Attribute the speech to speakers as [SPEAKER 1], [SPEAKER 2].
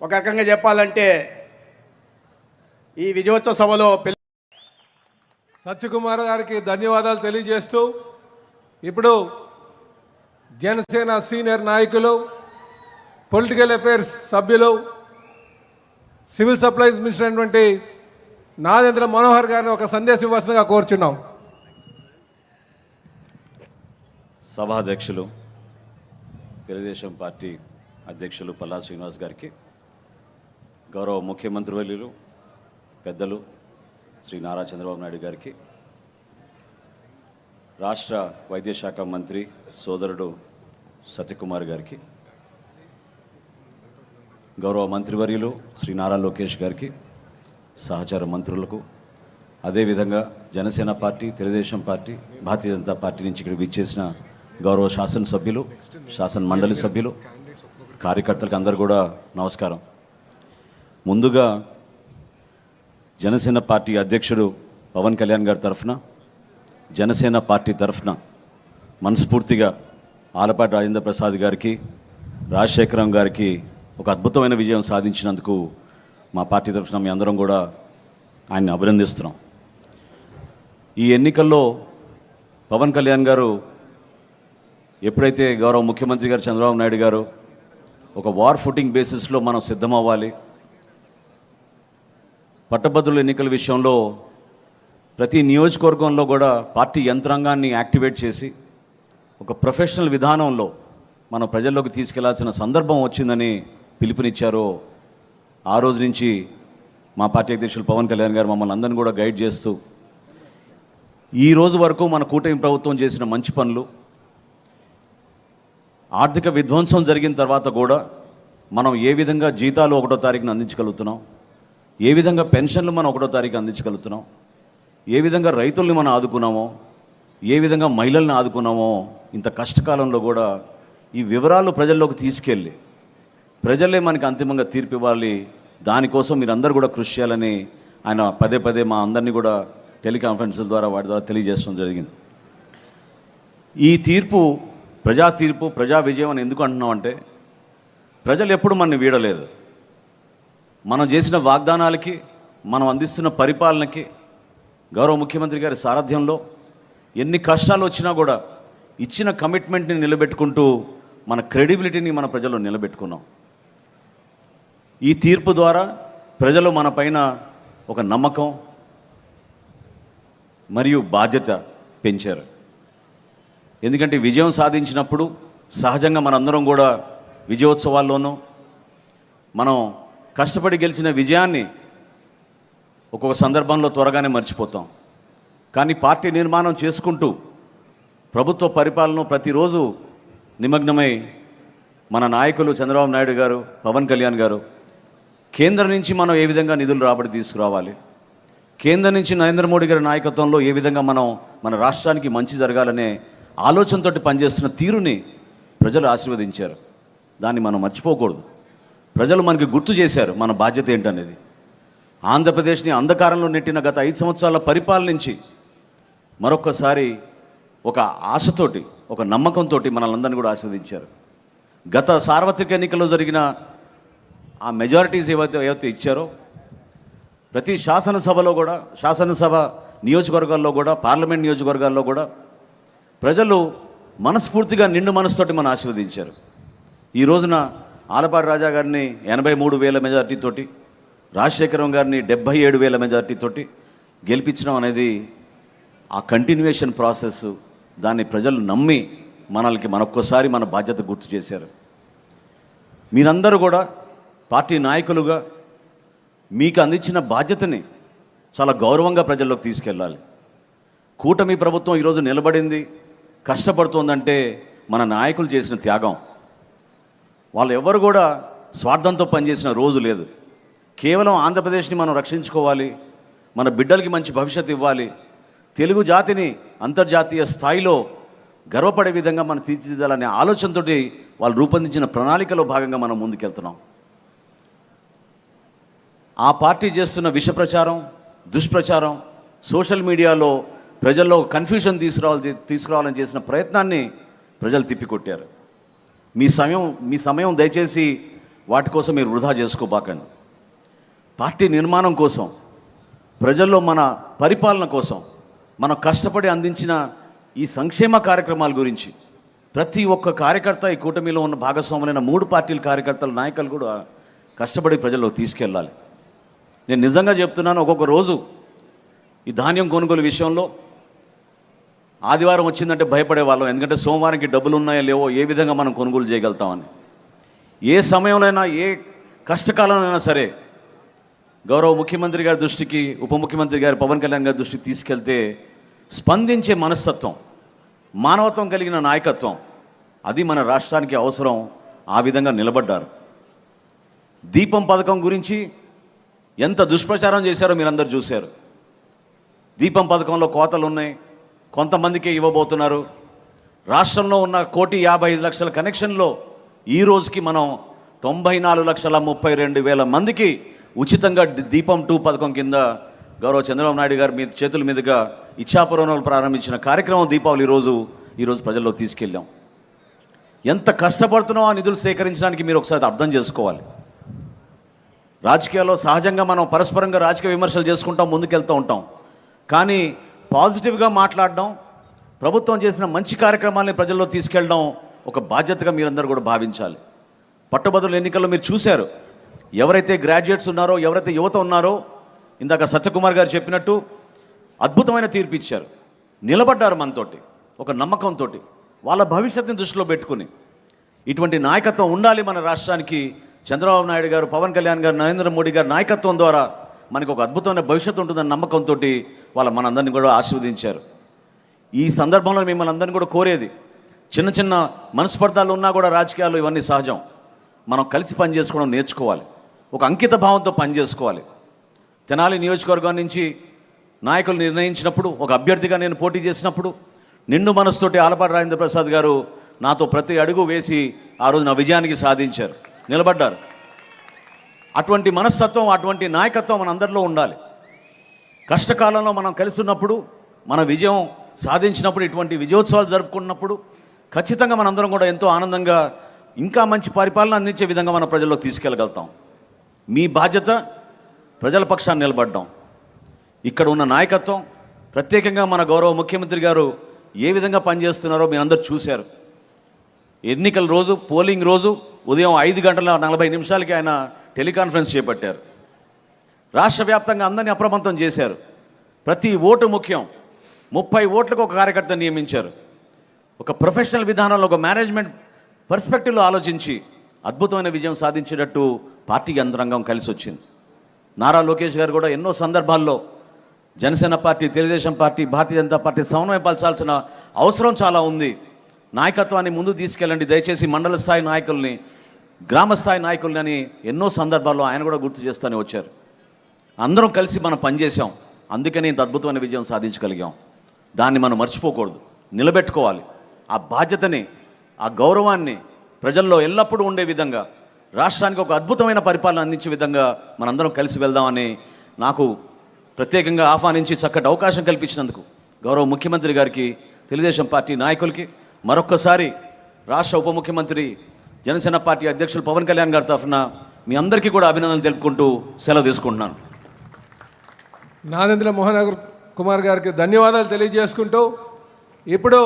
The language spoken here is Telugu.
[SPEAKER 1] ఒక రకంగా చెప్పాలంటే ఈ విజయోత్సవ సభలో పిల్ల
[SPEAKER 2] సత్యకుమార్ గారికి ధన్యవాదాలు తెలియజేస్తూ ఇప్పుడు జనసేన సీనియర్ నాయకులు పొలిటికల్ అఫైర్స్ సభ్యులు సివిల్ సప్లైస్ మినిస్టర్ అయినటువంటి నాగేంద్ర మనోహర్ గారిని ఒక సందేశం ఇవ్వాల్సిందిగా కోరుచున్నాం.
[SPEAKER 3] సభాధ్యక్షులు తెలుగుదేశం పార్టీ అధ్యక్షులు పల్లా శ్రీనివాస్ గారికి గౌరవ ముఖ్యమంత్రి వర్యులు పెద్దలు శ్రీ నారా చంద్రబాబు నాయుడు గారికి రాష్ట్ర వైద్యశాఖ మంత్రి సోదరుడు సత్యకుమార్ గారికి గౌరవ మంత్రివర్యులు శ్రీ నారా లోకేష్ గారికి సహచార మంత్రులకు అదేవిధంగా Janasena party Telugu Desam party Bharatiya Janata party నుంచి ఇక్కడికి విచ్చేసిన గౌరవ శాసనసభ్యులు శాసన మండలి సభ్యులు కార్యకర్తలకు అందరు కూడా నమస్కారం. ముందుగా జనసేన పార్టీ అధ్యక్షుడు పవన్ కళ్యాణ్ గారి తరఫున జనసేన పార్టీ తరఫున మనస్ఫూర్తిగా ఆలపాటి రాజేంద్ర ప్రసాద్ గారికి రాజశేఖరం గారికి ఒక అద్భుతమైన విజయం సాధించినందుకు మా పార్టీ తరఫున మీ అందరం కూడా ఆయన్ని అభినందిస్తున్నాం. ఈ ఎన్నికల్లో పవన్ కళ్యాణ్ గారు ఎప్పుడైతే గౌరవ ముఖ్యమంత్రి గారు చంద్రబాబు నాయుడు గారు ఒక వార్ ఫుటింగ్ బేసిస్లో మనం సిద్ధమవ్వాలి పట్టభద్రుల ఎన్నికల విషయంలో ప్రతి నియోజకవర్గంలో కూడా పార్టీ యంత్రాంగాన్ని యాక్టివేట్ చేసి ఒక ప్రొఫెషనల్ విధానంలో మనం ప్రజల్లోకి తీసుకెళ్ళాల్సిన సందర్భం వచ్చిందని పిలుపునిచ్చారో ఆ రోజు నుంచి మా పార్టీ అధ్యక్షులు పవన్ కళ్యాణ్ గారు మమ్మల్ని అందరిని కూడా గైడ్ చేస్తూ ఈ రోజు వరకు మన కూటమి ప్రభుత్వం చేసిన మంచి పనులు ఆర్థిక విధ్వంసం జరిగిన తర్వాత కూడా మనం ఏ విధంగా జీతాలు ఒకటో తారీఖున అందించగలుగుతున్నాం ఏ విధంగా పెన్షన్లు మనం ఒకటో తారీఖు అందించగలుగుతున్నాం? ఏ విధంగా రైతుల్ని మనం ఆదుకున్నామో? ఏ విధంగా మహిళల్ని ఆదుకున్నామో? ఇంత కష్టకాలంలో కూడా ఈ వివరాలు ప్రజల్లోకి తీసుకెళ్ళి ప్రజలే మనకి అంతిమంగా తీర్పు ఇవ్వాలి. దానికోసం మీరందరూ కూడా కృషి చేయాలని ఆయన పదే పదే మా అందరినీ కూడా టెలికాన్ఫరెన్స్ల ద్వారా వాటి ద్వారా తెలియజేయడం జరిగింది. ఈ తీర్పు ప్రజా తీర్పు ప్రజా విజయం అని ఎందుకు అంటున్నాం అంటే ప్రజలు ఎప్పుడు మనని వీడలేదు. మనం చేసిన వాగ్దానాలకి మనం అందిస్తున్న పరిపాలనకి గౌరవ ముఖ్యమంత్రి గారి సారథ్యంలో ఎన్ని కష్టాలు వచ్చినా కూడా ఇచ్చిన కమిట్మెంట్ని నిలబెట్టుకుంటూ మన క్రెడిబిలిటీని మన ప్రజలు నిలబెట్టుకున్నాం. ఈ తీర్పు ద్వారా ప్రజలు మన పైన ఒక నమ్మకం మరియు బాధ్యత పెంచారు. ఎందుకంటే విజయం సాధించినప్పుడు సహజంగా మనందరం కూడా విజయోత్సవాల్లోనూ మనం కష్టపడి గెలిచిన విజయాన్ని ఒక్కొక్క సందర్భంలో త్వరగానే మర్చిపోతాం. కానీ పార్టీ నిర్మాణం చేసుకుంటూ ప్రభుత్వ పరిపాలన ప్రతిరోజు నిమగ్నమై మన నాయకులు చంద్రబాబు నాయుడు గారు పవన్ కళ్యాణ్ గారు కేంద్రం నుంచి మనం ఏ విధంగా నిధులు రాబడి తీసుకురావాలి? కేంద్రం నుంచి నరేంద్ర మోడీ గారి నాయకత్వంలో ఏ విధంగా మనం మన రాష్ట్రానికి మంచి జరగాలనే ఆలోచనతోటి పనిచేస్తున్న తీరుని ప్రజలు ఆశీర్వదించారు. దాన్ని మనం మర్చిపోకూడదు. ప్రజలు మనకి గుర్తు చేశారు మన బాధ్యత ఏంటనేది. ఆంధ్రప్రదేశ్ని అంధకారంలో నెట్టిన గత ఐదు సంవత్సరాల పరిపాలనించి మరొక్కసారి ఒక ఆశతోటి ఒక నమ్మకంతో మనల్ని కూడా ఆస్వాదించారు గత సార్వత్రిక ఎన్నికల్లో జరిగిన ఆ మెజారిటీస్ ఏవైతే ఏవైతే ఇచ్చారో ప్రతి శాసనసభలో కూడా శాసనసభ నియోజకవర్గాల్లో కూడా పార్లమెంట్ నియోజకవర్గాల్లో కూడా ప్రజలు మనస్ఫూర్తిగా నిండు మనసుతోటి మనం ఆశీర్వదించారు. ఈ రోజున ఆలపాటి రాజా గారిని ఎనభై మూడు వేల మెజార్టీతోటి రాజశేఖరం గారిని డెబ్భై ఏడు వేల మెజార్టీతోటి గెలిపించడం అనేది ఆ కంటిన్యూషన్ ప్రాసెస్ దాన్ని ప్రజలు నమ్మి మనల్కి మనొక్కసారి మన బాధ్యత గుర్తు చేశారు. మీరందరూ కూడా పార్టీ నాయకులుగా మీకు అందించిన బాధ్యతని చాలా గౌరవంగా ప్రజల్లోకి తీసుకెళ్ళాలి. కూటమి ప్రభుత్వం ఈరోజు నిలబడింది కష్టపడుతోందంటే మన నాయకులు చేసిన త్యాగం. వాళ్ళు ఎవరు కూడా స్వార్థంతో పనిచేసిన రోజు లేదు. కేవలం ఆంధ్రప్రదేశ్ని మనం రక్షించుకోవాలి మన బిడ్డలకి మంచి భవిష్యత్తు ఇవ్వాలి తెలుగు జాతిని అంతర్జాతీయ స్థాయిలో గర్వపడే విధంగా మనం తీర్చిదిద్దాలనే ఆలోచనతోటి వాళ్ళు రూపొందించిన ప్రణాళికలో భాగంగా మనం ముందుకెళ్తున్నాం. ఆ పార్టీ చేస్తున్న విష ప్రచారం దుష్ప్రచారం సోషల్ మీడియాలో ప్రజల్లో కన్ఫ్యూజన్ తీసుకురావాలి తీసుకురావాలని చేసిన ప్రయత్నాన్ని ప్రజలు తిప్పికొట్టారు. మీ సమయం మీ సమయం దయచేసి వాటి కోసం మీరు వృధా చేసుకోబాకండి. పార్టీ నిర్మాణం కోసం ప్రజల్లో మన పరిపాలన కోసం మనం కష్టపడి అందించిన ఈ సంక్షేమ కార్యక్రమాల గురించి ప్రతి ఒక్క కార్యకర్త ఈ కూటమిలో ఉన్న భాగస్వాములైన మూడు పార్టీల కార్యకర్తల నాయకులు కూడా కష్టపడి ప్రజల్లో తీసుకెళ్ళాలి. నేను నిజంగా చెప్తున్నాను ఒక్కొక్క రోజు ఈ ధాన్యం కొనుగోలు విషయంలో ఆదివారం వచ్చిందంటే భయపడే వాళ్ళం. ఎందుకంటే సోమవారంకి డబ్బులు ఉన్నాయో లేవో ఏ విధంగా మనం కొనుగోలు చేయగలుగుతామని. ఏ సమయంలోనైనా ఏ కష్టకాలంలోనైనా సరే గౌరవ ముఖ్యమంత్రి గారి దృష్టికి ఉప ముఖ్యమంత్రి గారి పవన్ కళ్యాణ్ గారి దృష్టికి తీసుకెళ్తే స్పందించే మనస్తత్వం మానవత్వం కలిగిన నాయకత్వం అది మన రాష్ట్రానికి అవసరం. ఆ విధంగా నిలబడ్డారు. దీపం పథకం గురించి ఎంత దుష్ప్రచారం చేశారో మీరందరూ చూశారు. దీపం పథకంలో కోతలు ఉన్నాయి కొంతమందికే ఇవ్వబోతున్నారు. రాష్ట్రంలో ఉన్న కోటి యాభై ఐదు లక్షల కనెక్షన్లో ఈ రోజుకి మనం తొంభై నాలుగు లక్షల ముప్పై రెండు వేల మందికి ఉచితంగా దీపం టూ పథకం కింద గౌరవ చంద్రబాబు నాయుడు గారి మీద చేతుల మీదుగా ఇచ్చాపురంలో ప్రారంభించిన కార్యక్రమం దీపావళి ఈరోజు ఈరోజు ప్రజల్లో తీసుకెళ్ళాం. ఎంత కష్టపడుతున్నాం ఆ నిధులు సేకరించడానికి మీరు ఒకసారి అర్థం చేసుకోవాలి. రాజకీయాల్లో సహజంగా మనం పరస్పరంగా రాజకీయ విమర్శలు చేసుకుంటాం ముందుకెళ్తూ ఉంటాం. కానీ పాజిటివ్గా మాట్లాడడం ప్రభుత్వం చేసిన మంచి కార్యక్రమాల్ని ప్రజల్లో తీసుకెళ్ళడం ఒక బాధ్యతగా మీరందరూ కూడా భావించాలి. పట్టభద్రుల ఎన్నికల్లో మీరు చూశారు. ఎవరైతే గ్రాడ్యుయేట్స్ ఉన్నారో ఎవరైతే యువత ఉన్నారో ఇందాక సత్యకుమార్ గారు చెప్పినట్టు అద్భుతమైన తీర్పు ఇచ్చారు. నిలబడ్డారు మనతోటి ఒక నమ్మకంతో వాళ్ళ భవిష్యత్తుని దృష్టిలో పెట్టుకుని. ఇటువంటి నాయకత్వం ఉండాలి మన రాష్ట్రానికి. చంద్రబాబు నాయుడు గారు పవన్ కళ్యాణ్ గారు నరేంద్ర మోడీ గారి నాయకత్వం ద్వారా మనకు ఒక అద్భుతమైన భవిష్యత్తు ఉంటుందన్న నమ్మకంతో వాళ్ళ మనందరినీ కూడా ఆశీర్వదించారు. ఈ సందర్భంలో మిమ్మల్ని అందరినీ కూడా కోరేది చిన్న చిన్న మనస్పర్ధాలు ఉన్నా కూడా రాజకీయాలు ఇవన్నీ సహజం. మనం కలిసి పని చేసుకోవడం నేర్చుకోవాలి. ఒక అంకిత భావంతో పని చేసుకోవాలి. తెనాలి నియోజకవర్గం నుంచి నాయకులు నిర్ణయించినప్పుడు ఒక అభ్యర్థిగా నేను పోటీ చేసినప్పుడు నిండు మనసుతోటి ఆలపాటి రాజేంద్ర ప్రసాద్ గారు నాతో ప్రతి అడుగు వేసి ఆ రోజు నా విజయానికి సాధించారు. నిలబడ్డారు. అటువంటి మనస్తత్వం అటువంటి నాయకత్వం మన అందరిలో ఉండాలి. కష్టకాలంలో మనం కలిసి ఉన్నప్పుడు మన విజయం సాధించినప్పుడు ఇటువంటి విజయోత్సవాలు జరుపుకున్నప్పుడు ఖచ్చితంగా మనందరం కూడా ఎంతో ఆనందంగా ఇంకా మంచి పరిపాలన అందించే విధంగా మన ప్రజల్లో తీసుకెళ్ళగలుగుతాం. మీ బాధ్యత ప్రజల పక్షాన్ని నిలబడడం. ఇక్కడ ఉన్న నాయకత్వం ప్రత్యేకంగా మన గౌరవ ముఖ్యమంత్రి గారు ఏ విధంగా పనిచేస్తున్నారో మీరందరూ చూశారు. ఎన్నికల రోజు పోలింగ్ రోజు ఉదయం ఐదు గంటల నలభై నిమిషాలకి ఆయన టెలికాన్ఫరెన్స్ చేపట్టారు. రాష్ట్ర వ్యాప్తంగా అందరినీ అప్రమత్తం చేశారు. ప్రతి ఓటు ముఖ్యం. ముప్పై ఓట్లకు ఒక కార్యకర్త నియమించారు. ఒక ప్రొఫెషనల్ విధానంలో ఒక మేనేజ్మెంట్ పర్స్పెక్టివ్లో ఆలోచించి అద్భుతమైన విజయం సాధించేటట్టు పార్టీ యంత్రాంగం కలిసి వచ్చింది నారా లోకేష్ గారు కూడా ఎన్నో సందర్భాల్లో Janasena party Telugu Desam party Bharatiya Janata party సమన్వయపరచాల్సిన అవసరం చాలా ఉంది. నాయకత్వాన్ని ముందు తీసుకెళ్ళండి. దయచేసి మండల స్థాయి నాయకుల్ని గ్రామస్థాయి నాయకులని ఎన్నో సందర్భాల్లో ఆయన కూడా గుర్తు చేస్తూనే వచ్చారు. అందరం కలిసి మనం పనిచేసాం అందుకని ఇంత అద్భుతమైన విజయం సాధించగలిగాం. దాన్ని మనం మర్చిపోకూడదు. నిలబెట్టుకోవాలి. ఆ బాధ్యతని ఆ గౌరవాన్ని ప్రజల్లో ఎల్లప్పుడూ ఉండే విధంగా రాష్ట్రానికి ఒక అద్భుతమైన పరిపాలన అందించే విధంగా మనందరం కలిసి వెళ్దామని నాకు ప్రత్యేకంగా ఆహ్వానించి చక్కటి అవకాశం కల్పించినందుకు గౌరవ ముఖ్యమంత్రి గారికి తెలుగుదేశం పార్టీ నాయకులకి మరొక్కసారి రాష్ట్ర ఉప ముఖ్యమంత్రి జనసేన పార్టీ అధ్యక్షులు పవన్ కళ్యాణ్ గారి తరఫున మీ అందరికీ కూడా అభినందనలు తెలుపుకుంటూ సెలవు తీసుకుంటున్నాను.
[SPEAKER 2] నాదెంద్ర మోహన్ కుమార్ గారికి ధన్యవాదాలు తెలియజేసుకుంటూ ఇప్పుడు